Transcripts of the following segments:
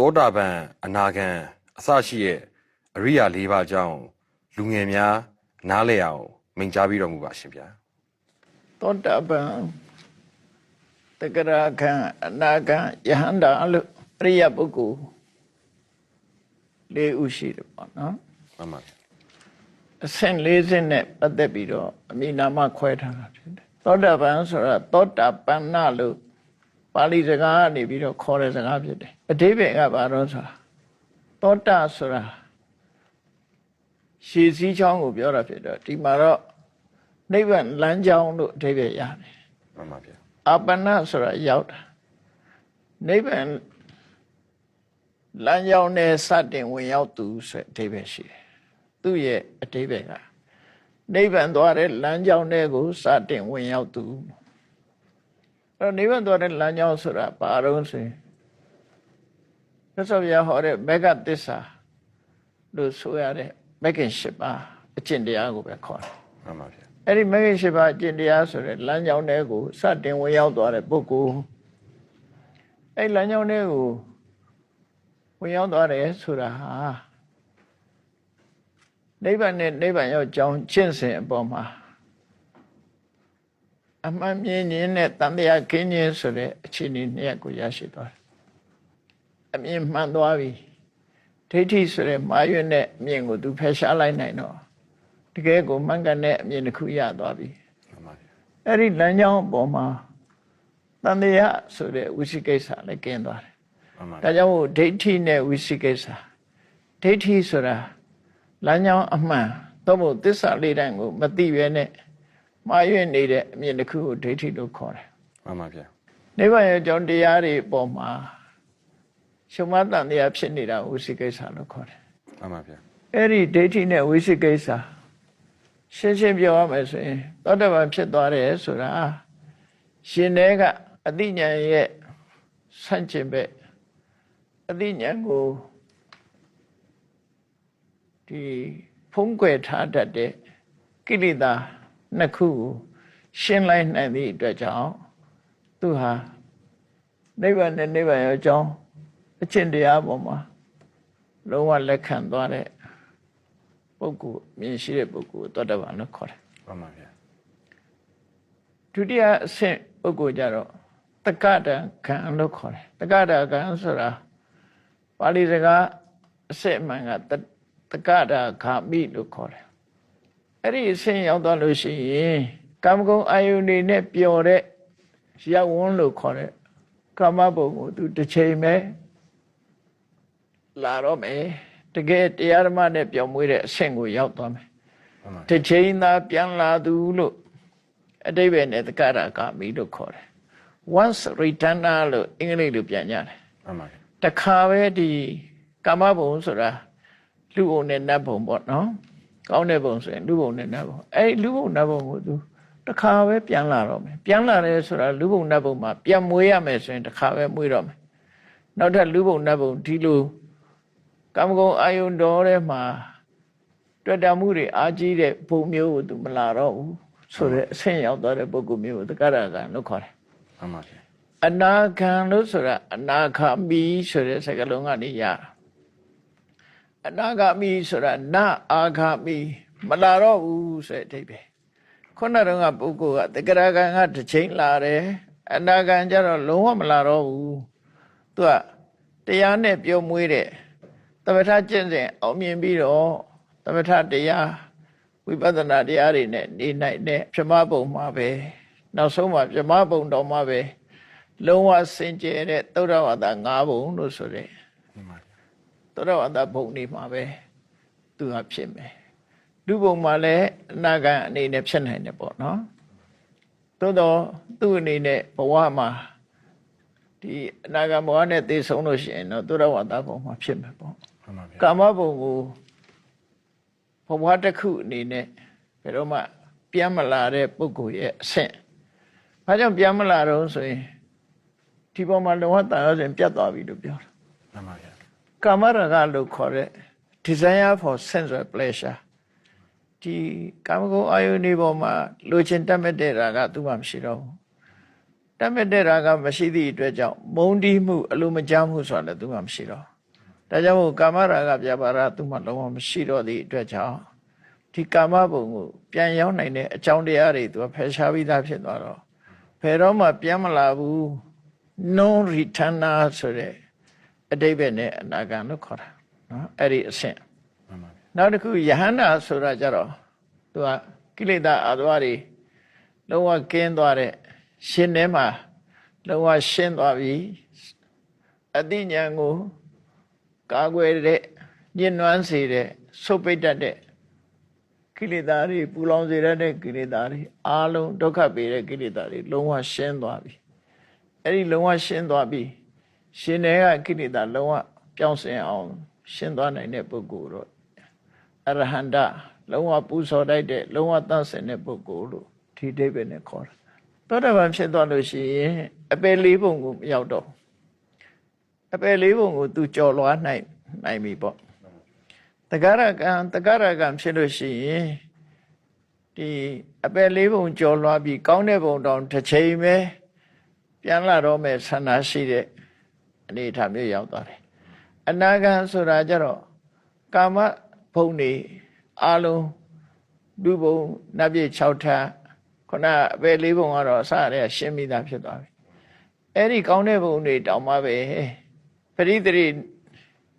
သောတာပန်အနာဂံအစရှိရဲ့အရိယာ၄ပါးအကြောင်းလူငယ်များနားလည်အောင်မိန့်ကြားပြီးတော်မူပါရှင်ဗျာသောတာပန်တက္ကရာခံအနာခံယဟန္တာလို့အရိယပုဂ္ဂိုလ်လေးဥရှိတယ်ပေါ့နော်မှန်ပါဗျာအဆင့်၄ဆင့်နဲ့ပတ်သက်ပြီးတော့အမိနာမခွဲထားတာဖြစ်တယ်သောတာပန်ဆိုတာသောတာပန္နလို့ ပါဠိစကားကနေပြီးတော့ခေါ်တဲ့စကားဖြစ်တယ်အဓိပ္ပာယ်ကဘာလို့ဆိုတာသောတာဆိုတာရှည်စည်းချောင်းကိုပြောတာဖြစ်တော့ဒီမှာတော့နိဗ္ဗာန်လမ်းကြောင်းလို့အဓိပ္ပာယ်ရတယ်မှန်ပါဗျာအပ္ပနဆိုတာရောက်တာနိဗ္ဗာန်လမ်းကြောင်းနဲ့စတင်ဝင်ရောက်သူဆိုတဲ့အဓိပ္ပာယ်ရှိတယ်သူ့ရဲ့အဓိပ္ပာယ်ကနိဗ္ဗာန်သွားတဲ့လမ်းကြောင်းတွေကိုစတင်ဝင်ရောက်သူအဲ့ တော့နိဗ္ဗာန်သွားတဲ့လမ်းကြောင်းဆိုတာဘာလို့ဆိုရင်သစ္စာပြဟောတဲ့မေဃသစ္စာလို့ဆိုရတဲ့မဂ်ကင်၈ပါးအကျင့်တရားကိုပဲခေါ်တယ်မှန်ပါဗျာအဲ့ဒီမဂ္ဂင်၈ပါးအကျင့်တရားဆိုတဲ့လမ်းကြောင်းတွေကိုစတင်ဝင်ရောက်သွားတဲ့ပုဂ္ဂိုလ်အဲ့လမ်းကြောင်းတွေကိုဝင်ရောက်သွားတယ်ဆိုတာဟာနိဗ္ဗာန်နဲ့နိဗ္ဗာန်ရောက်ကြောင်းကျင့်စဉ်အပေါ်မှာ အမှန်မြင်ခြင်းနဲ့တန်တရားခင်းခြင်းဆိုတဲ့အခြေအနေနှစ်ရပ်ကိုရရှိသွားတယ်အမြင်မှန်သွားပြီဒိဋ္ဌိဆိုတဲ့မာရွတ်နဲ့အမြင်ကိုသူဖယ်ရှားလိုက်နိုင်တော့တကယ်ကိုမှန်ကန်တဲ့အမြင်တစ်ခုရသွားပြီမှန်ပါဗျာအဲ့ဒီလမ်းကြောင်းအပေါ်မှာတန်တရားဆိုတဲ့ဝိသိကိစ္စလည်းကျင်းသွားတယ်မှန်ပါဒါကြောင့်မို့ဒိဋ္ဌိနဲ့ဝိသိကိစ္စဒိဋ္ဌိဆိုတာလမ်းကြောင်းအမှန်သို့မဟုတ်သစ္စာလေးတိုင်းကိုမသိရဲနဲ့ မှားယွင်းနေတဲ့အမြင်တစ်ခုကိုဒိဋ္ဌိလို့ခေါ်တယ်မှန်ပါဗျာနိဗ္ဗာန်ရဲ့အကြောင်းတရားတွေအပေါ်မှာရှုံမတန်တရားဖြစ်နေတာဝိသိကိစ္စလို့ခေါ်တယ်မှန်ပါဗျာအဲ့ဒီဒိဋ္ဌိနဲ့ဝိသိကိစ္စရှင်းရှင်းပြောရမယ်ဆိုရင်သောတပန်ဖြစ်သွားတယ်ဆိုတာရှင်တဲ့ကအသိဉာဏ်ရဲ့ဆန့်ကျင်ဘက်အသိဉာဏ်ကိုဒီဖုံးကွယ်ထားတတ်တဲ့ကိလေသာ နှစ်ခုကိုရှင်းလိုက်နိုင်သည့်အတွက်ကြောင့်သူဟာနိဗ္ဗာန်နဲ့နိဗ္ဗာန်ရဲ့အကြောင်းအကျင့်တရားပေါ်မှာလုံးဝလက်ခံသွားတဲ့ပုဂ္ဂိုလ်မြင်ရှိတဲ့ပုဂ္ဂိုလ်ကိုသောတပန်လို့ခေါ်တယ်မှန်ပါဗျာဒုတိယအဆင့်ပုဂ္ဂိုလ်ကြတော့တက္ကတံခံလို့ခေါ်တယ်တက္ကတခံဆိုတာပါဠိစကားအစစ်အမှန်ကတတက္ကတာခာမိလို့ခေါ်တယ် အဲ့ဒီအဆင့်ရောက်သွားလို့ရှိရင်ကာမဂုဏ်အာယုန်တွေနဲ့ပျော်တဲ့ရပ်ဝန်းလို့ခေါ်တဲ့ကာမဘုံကိုသူတစ်ချိန်ပဲလာတော့မယ်တကယ်တရားဓမ္မနဲ့ပျော်မွေးတဲ့အဆင့်ကိုရောက်သွားမယ်မှန်ပါတစ်ချိန်သာပြန်လာသူလို့အတိပ္ပယ်နဲ့တက္ကရာကမိလို့ခေါ်တယ် once returner လို့အင်္ဂလိပ်လိုပြန်ကြတယ်မှန်ပါဗျာတခါပဲဒီကာမဘုံဆိုတာလူဘုံနဲ့နတ်ဘုံပေါ့နော် ကောင်းတဲ့ဘုံဆိုရင်လူဘုံနဲ့နတ်ဘုံအဲ့ဒီလူဘုံနတ်ဘုံကိုသူတခါပဲပြန်လာတော့မယ်ပြန်လာတယ်ဆိုတာလူဘုံနတ်ဘုံမှာပြန်မွေးရမယ်ဆိုရင်တခါပဲမွေးတော့မယ်နောက်ထပ်လူဘုံနတ်ဘုံဒီလိုကာမဂုဏ်အာယုန်တော်ထဲမှာတွေ့တာမှုတွေအားကြီးတဲ့ဘုံမျိုးကိုသူမလာတော့ဘူးဆိုတော့အဆင့်ရောက်သွားတဲ့ပုဂ္ဂိုလ်မျိုးကိုတက္ကရာကံလို့ခေါ်တယ်မှန်ပါဗျာအနာခံလို့ဆိုတာအနာခာမိဆိုတဲ့စကားလုံးကနေရတာ အနာဂမိဆိုတာနာအာဂမိမလာတော့ဘူးဆိုတဲ့အဓိပ္ပာယ်ခုနတုန်းကပုဂ္ဂိုလ်ကတက္ကရာကံကတစ်ချိန်လာတယ်အနာဂံကျတော့လုံးဝမလာတော့ဘူးသူကတရားနဲ့ပြောမွေးတဲ့သမထကျင့်စဉ်အောင်မြင်ပြီးတော့သမထတရားဝိပဿနာတရားတွေနဲ့နေနိုင်တဲ့ပြမဘုံမှာပဲနောက်ဆုံးမှာပြမဘုံတော်မှာပဲလုံးဝစင်ကြယ်တဲ့သုဒ္ဓဝါဒ၅ဘုံလို့ဆိုတဲ့ မှန်ပါဗျာသုဒ္ဓဝါဒဘုံနေမှာပဲသူဟာဖြစ်မယ်လူဘုံမှာလည်းအနာဂတ်အနေနဲ့ဖြစ်နိုင်တယ်ပေါ့နော်သို့တော့သူ့အနေနဲ့ဘဝမှာဒီအနာဂတ်ဘဝနဲ့သိဆုံးလို့ရှိရင်တော့သုဒ္ဓဝါဒဘုံမှာဖြစ်မယ်ပေါ့မှန်ပါဗျာကာမဘုံကိုဘဝတစ်ခုအနေနဲ့ဘယ်တော့မှပြန်မလာတဲ့ပုဂ္ဂိုလ်ရဲ့အဆင့်။ဘာကြောင့်ပြန်မလာတော့ဆိုရင်ဒီပေါ်မှာလောကတန်ရောစဉ်ပြတ်သွားပြီလို့ပြောတာမှန်ပါဗျာ။ ကာမရဂလို့ခေါ်တဲ့ desire for sensual pleasure ဒီကာမဂုဏ်အာယုန်ဒီပေါ်မှာလိုချင်တတ်မဲ့တဲ့ရာဂသူမှမရှိတော့ဘူး။တတ်မဲ့တဲ့ရာဂမရှိသည့်အတွက်ကြောင့်မုန်းတီးမှုအလိုမကျမှုဆိုတာလည်းသူမှမရှိတော့ဘူးဒါကြောင့်မို့ကာမရာဂပြပါရသူမှလုံးဝမရှိတော့သည့်အတွက်ကြောင့်ဒီကာမဘုံကိုပြန်ရောက်နိုင်တဲ့အကြောင်းတရားတွေသူကဖယ်ရှားပြီးသားဖြစ်သွားတော့ဘယ်တော့မှပြန်မလာဘူး non returner ဆိုတဲ့ အတိပ္ပယ်နဲ့အနာဂံလို့ခေါ်တာနော်အဲ့ဒီအဆင့်မှန်ပါဗျာနောက်တစ်ခုယဟန္တာဆိုတာကြတော့သူကကိလေသာအသွားတွေလုံးဝကင်းသွားတဲ့ရှင်ထဲမှာလုံးဝရှင်းသွားပြီအတိညာဏ်ကိုကာကွယ်တဲ့ညှဉ်းနှွမ်းစေတဲ့ဆုတ်ပိတ်တတ်တဲ့ကိလေသာတွေပူလောင်စေတတ်တဲ့ကိလေသာတွေအားလုံးဒုက္ခပေးတဲ့ကိလေသာတွေလုံးဝရှင်းသွားပြီအဲ့ဒီလုံးဝရှင်းသွားပြီ ရှင်ထဲကကိလေသာလုံးဝပြောင်းစင်အောင် ရှင်းသွားနိုင်တဲ့ပုဂ္ဂိုလ်တော့အရဟန္တလုံးဝပူဇော်တတ်တဲ့လုံးဝသန့်စင်တဲ့ပုဂ္ဂိုလ်လို့ဒီအိဗယ်နဲ့ခေါ်တာသောတာပန်ဖြစ်သွားလို့ရှိရင်အပယ်လေးပုံကိုမရောက်တော့ဘူးအပယ်လေးပုံကိုသူကြော်လွားနိုင်နိုင်ပြီပေါ့တဂရကံတဂရကံဖြစ်လို့ရှိရင်ဒီအပယ်လေးပုံကြော်လွားပြီးကောင်းတဲ့ပုံတောင်တစ်ချိန်ပဲပြန်လာတော့မဲ့ဆန္ဒရှိတဲ့ အနေအထားမျိုးရောက်သွားတယ်အနာဂံဆိုတာကြတော့ကာမဘုံတွေအလုံးလူဘုံနတ်ပြည်6ထပ်ခုနအပယ်လေးဘုံကတော့အစရရှင်းမိတာဖြစ်သွားပြီအဲ့ဒီကောင်းတဲ့ဘုံတွေတောင်မှပဲပရိသေရိ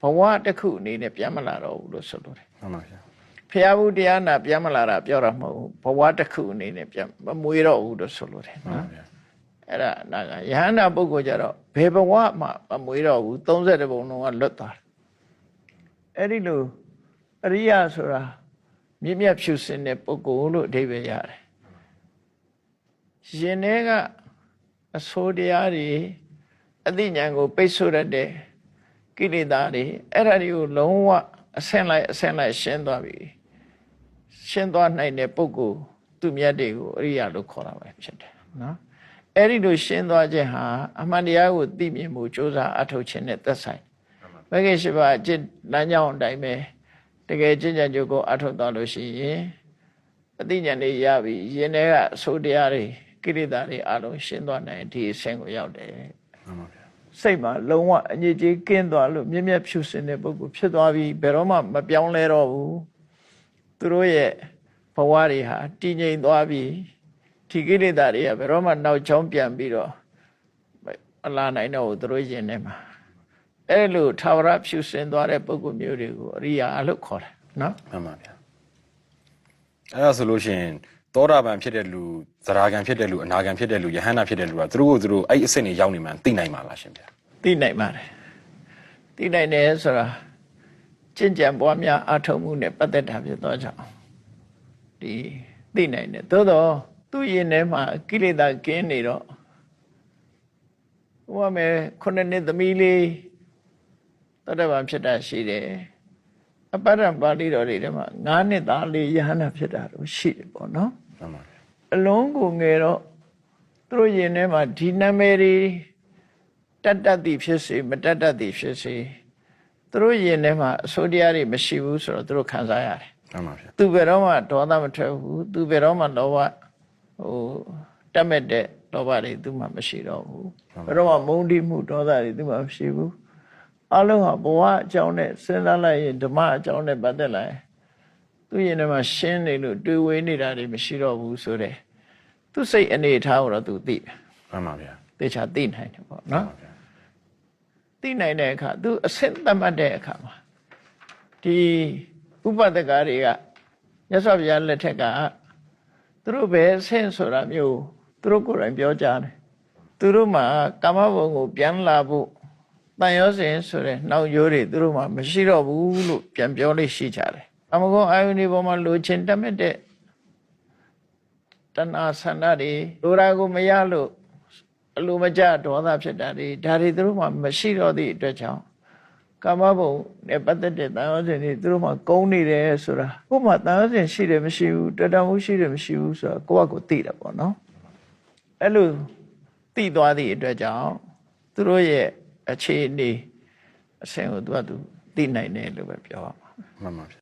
ဘဝတစ်ခုအနေနဲ့ပြန်မလာတော့ဘူးလို့ဆိုလိုတယ်မှန်ပါဗျာဖျားဘူးတရားနာပြန်မလာတာပြောတာမဟုတ်ဘူးဘဝတစ်ခုအနေနဲ့ပြန်မမွေးတော့ဘူးလို့ဆိုလိုတယ်မှန်နော်ပါဗျာ အဲ့ဒါနာကယဟန္တာပုဂ္ဂိုလ်ကြတော့ဘယ်ဘဝမှမမွေးတော့ဘူး30ဘုံလုံးကလွတ်သွားတယ်အဲ့ဒီလိုအရိယဆိုတာမြင့်မြတ်ဖြူစင်တဲ့ပုဂ္ဂိုလ်လို့အဓိပ္ပာယ်ရတယ်ရှင်တွေကအဆိုးတရားတွေအသိဉာဏ်ကို ပိတ်ဆို့ရတဲ့ကိလေသာတွေအဲ့ဒါတွေကိုလုံးဝအဆင့်လိုက်အဆင့်လိုက်ရှင်းသွားပြီရှင်းသွားနိုင်တဲ့ပုဂ္ဂိုလ်သူမြတ်တွေကိုအရိယလို့ခေါ်တာပဲဖြစ်တယ်နော် အဲ့ဒီလိုရှင်းသွားခြင်းဟာအမှန်တရားကိုသိမြင်မှုစ조사အထောက်ခြင်းနဲ့သက်ဆိုင်ဘဂိရှိပါအကျင့်လမ်းကြောင်းအတိုင်းပဲတကယ်ကျင့်ကြံကြိုးကိုအထောက်သွားလို့ရှိရင်အသိဉာဏ်လေးရပြီရင်ထဲကအဆိုးတရားတွေကိလေသာတွေအလုံးရှင်းသွားနိုင်ဒီအဆင့်ကိုရောက်တယ်မှန်ပါဗျာစိတ်မှာလုံးဝအငြိကြီးကင်းသွားလို့မြင့်မြတ်ဖြူစင်တဲ့ပုဂ္ဂိုလ်ဖြစ်သွားပြီဘယ်တော့မှမပြောင်းလဲတော့ဘူးသူတို့ရဲ့ဘဝတွေဟာတည်ငြိမ်သွားပြီ ဒီကိလေသာတွေကဘယ်တော့မှနောက်ချောင်းပြန်ပြီးတော့မလာနိုင်တော့ဘူးသူတို့ရင်ထဲမှာအဲ့လိုထာဝရဖြူစင်သွားတဲ့ပုဂ္ဂိုလ်မျိုးတွေကိုအရိယာလို့ခေါ်တယ်နော်မှန်ပါဗျာအဲ့ဒါဆိုလို့ရှိရင်သောတာပန်ဖြစ်တဲ့လူသရဂံဖြစ်တဲ့လူအနာဂံဖြစ်တဲ့လူယဟန္တာဖြစ်တဲ့လူကသူတို့ကိုသူတို့အဲ့ဒီအဆင့်တွေရောက်နေမှန်းသိနိုင်မှာလားရှင်ဗျာသိနိုင်ပါတယ်သိနိုင်တယ်ဆိုတာကျင့်ကြံပွားများအထောက်မှုနဲ့ပတ်သက်တာဖြစ်သောကြောင့်ဒီသိနိုင်တယ်သို့တော့ သူ့ရင်ထဲမှာကိလေသာကင်းနေတော့ဟိုကမယ်ခုနှစ်နှစ်သမီးလေးတတ္တဗံဖြစ်တာရှိတယ်အပ္ပရပါဠိတော်တွေထဲမှာ၅နှစ်သားလေးယဟန္တာဖြစ်တာတော့ရှိတယ်ပေါ့နော်မှန်ပါဗျာအလုံးကိုငယ်တော့သူတို့ရင်ထဲမှာဒီနာမည်တွေတတ်တတ်သည်ဖြစ်စေမတတ်တတ်သည်ဖြစ်စေသူတို့ရင်ထဲမှာအစိုးတရားတွေမရှိဘူးဆိုတော့သူတို့ခံစားရတယ်မှန်ပါဗျာသူဘယ်တော့မှဒေါသမထွက်ဘူးသူဘယ်တော့မှလောဘ ဟိုတတ်မဲ့တဲ့လောဘတွေသူမှမရှိတော့ဘူးဘယ်တော့မှမုန်းတိမှုဒေါသတွေသူမှမရှိဘူးအလုံးဟာဘဝအကြောင်းနဲ့စဉ်းစားလိုက်ရင်ဓမ္မအကြောင်းနဲ့ပတ်သက်လိုက်ရင်သူရင်ထဲမှာရှင်းနေလို့တွေးဝေးနေတာတွေမရှိတော့ဘူးဆိုတဲ့သူစိတ်အနေအထားကိုတော့သူသိတယ်မှန်ပါဗျာတေချာသိနိုင်တယ်ပေါ့မှန်နော်ပါဗျာသိနိုင်တဲ့အခါသူအဆင့်သတ်မှတ်တဲ့အခါမှာဒီဥပဒကတွေကမြတ်စွာဘုရားလက်ထက်က သူတို့ပဲအဆင့်ဆိုတာမျိုးသူတို့ကိုယ်တိုင်ပြောကြတယ်သူတို့မှာကာမဘုံကိုပြန်လာဖို့တန်ရောစဉ်ဆိုတဲ့နောက်ရိုးတွေသူတို့မှာမရှိတော့ဘူးလို့ပြန်ပြောလို့ရှိကြတယ်အမကုန်းအာယုန်ဒီပေါ်မှာလိုချင်တတ်မဲ့တဲ့တဏှာဆန္ဒတွေလိုရာကိုမရလို့အလိုမကျဒေါသဖြစ်တာတွေဒါတွေသူတို့မှမရှိတော့သည့်အတွက်ကြောင့် ကာမဘုံနဲ့ပတ်သက်တဲ့တန်ရောစဉ်တွေသူတို့မှကုန်းနေတယ်ဆိုတာကိုယ်မှတန်ရောစဉ်ရှိတယ်မရှိဘူးတတမှုရှိတယ်မရှိဘူးဆိုတာကိုယ့်အကိုသိတယ်ပေါ့နော်အဲ့လိုသိသွားသည့်အတွက်ကြောင့်သူတို့ရဲ့အခြေအနေအဆင့်ကိုသူကသူသိနိုင်တယ်လို့ပဲပြောရမှာမှန်ပါဗျာ